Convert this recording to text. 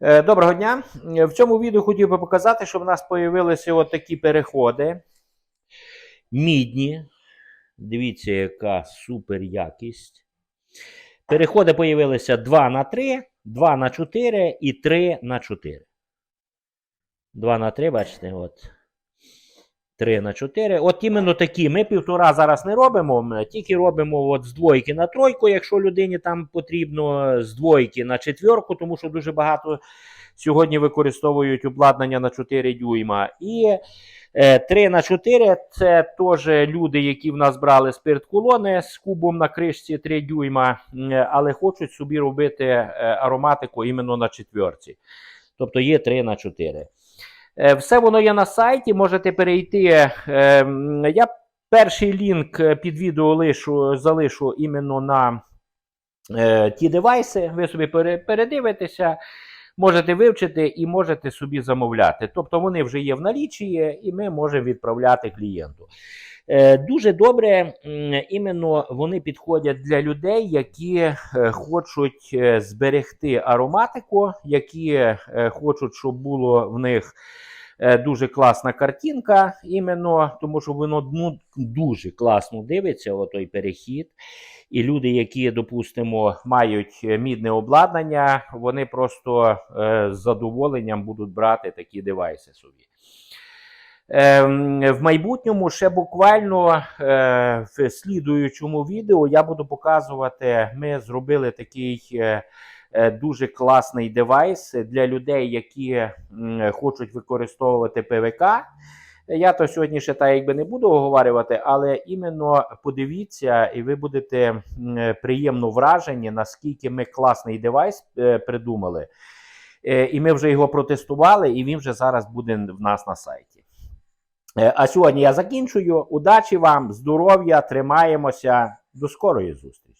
Е, Доброго дня. Е, В цьому відео хотів би показати, що в нас з'явилися такі переходи. Мідні. Дивіться, яка супер якість. Переходи з'явилися 2 на 3, 2 на 4 і 3 на 4. 2 на 3, бачите, от. 3 на 4. От іменно такі. Ми півтора зараз не робимо, тільки робимо от з двойки на тройку, якщо людині там потрібно, з двойки на четверку, тому що дуже багато сьогодні використовують обладнання на 4 дюйма. І е, 3 на 4 це теж люди, які в нас брали спирт-колони з кубом на кришці 3 дюйма, але хочуть собі робити е, ароматику іменно на четверці. Тобто є 3 на 4. Е, Все воно є на сайті, можете перейти. е, Я перший лінк е, під відео лишу, залишу іменно на ті девайси. Ви собі передивитеся, можете вивчити і можете собі замовляти. Тобто вони вже є в налічі, і ми можемо відправляти клієнту. Е, Дуже добре, іменно вони підходять для людей, які е, хочуть е, зберегти ароматику, які хочуть, щоб було в них дуже класна картинка, іменно тому що воно ну, дуже класно дивиться, отой перехід. І люди, які, допустимо, мають мідне обладнання, вони просто з задоволенням будуть брати такі девайси собі. Ем, В майбутньому ще буквально е, в слідуючому відео я буду показувати. Ми зробили такий е, е, дуже класний девайс для людей, які хочуть використовувати ПВК. Я то сьогодні ще так якби не буду оговарювати, але іменно подивіться, і ви будете приємно вражені, наскільки ми класний девайс придумали. І ми вже його протестували, і він вже зараз буде в нас на сайті. Е, А сьогодні я закінчую. Удачі вам, здоров'я, тримаємося. До скорої зустрічі!